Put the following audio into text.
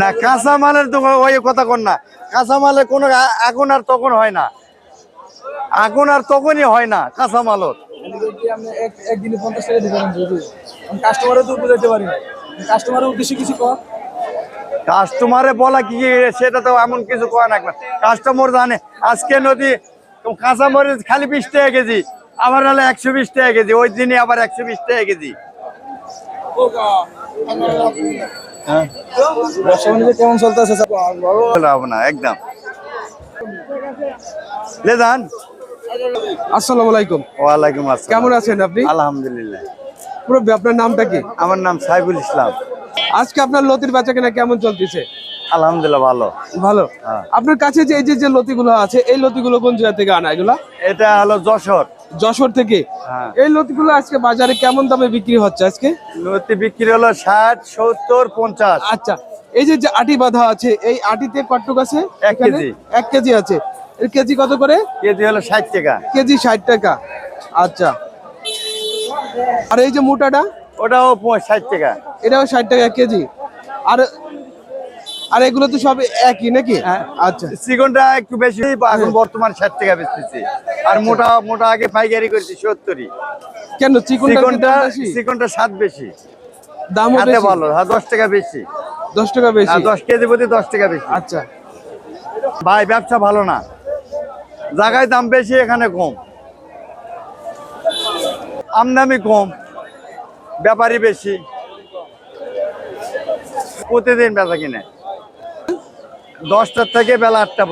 না কাঁচা মালের তো ওই কথা কর না। কাঁচা মালের কোনো আগুন আর তখন হয় না। আগুন আর তখনই হয় না কাঁচা মালত একদিনে পঞ্চাশ টাকা দিতে পারেন কাস্টমারও তো বুঝাইতে পারি কাস্টমারের উদ্দেশ্যে কিছু কর। কাস্টমারে বলা কি সেটা তো এমন কিছু কয় না। কাস্টমার জানে আজকে নদী কাঁচা মরিচ খালি বিশ টাকা কেজি আবার হলে একশো বিশ টাকা কেজি ওই দিনই আবার একশো বিশ টাকা কেজি। হ্যাঁ। ব্যবসা বাণিজ্য কেমন চলতেছে বলা না একদম। লে যান। আসসালামু আলাইকুম। ওয়ালাইকুম আসসালাম। কেমন আছেন আপনি? আলহামদুলিল্লাহ। পুরো আপনার নামটা কি? আমার নাম সাইফুল ইসলাম। আজকে আপনার লতির বাচ্চা কেনা কেমন চলতেছে? আলহামদুলিল্লাহ ভালো। ভালো? হ্যাঁ। আপনার কাছে যে এই যে যে লতিগুলো আছে এই লতিগুলো কোন জায়গা থেকে আনা এগুলা? এটা হলো যশোর। যশোর থেকে? হ্যাঁ। এই লতিগুলো আজকে বাজারে কেমন দামে বিক্রি হচ্ছে আজকে? নদী বিক্রি হলো ষাট সত্তর পঞ্চাশ। আচ্ছা এই যে যে আটি বাঁধা আছে এই আটিতে কটুক আছে? এক কেজি। এক কেজি আছে। এর কেজি কত করে? কেজি হলো ষাট টাকা। কেজি ষাট টাকা। আচ্ছা। আর এই যে মোটাটা? ওটাও ষাট টাকা। এটাও ষাট টাকা কেজি। আর আর এগুলো তো সব একই নাকি? হ্যাঁ। আচ্ছা। চিকনটা একটু বেশি এখন বর্তমান ষাট টাকা বেচতেছি। আর মোটা মোটা আগে পাইকারি করছি সত্তরই কেন চিকনটা চিকনটা স্বাদ বেশি। দামও হাতে বেশি? ভালো হ্যাঁ দশ টাকা বেশি। দশ টাকা বেশি? দশ কেজি প্রতি দশ টাকা বেশি। আচ্ছা। ভাই ব্যবসা ভালো না। জায়গায় দাম বেশি এখানে কম। আমদামি কম। ব্যাপারই বেশি। প্রতিদিন বেচা কিনে। দশটার থেকে বেলা আটটা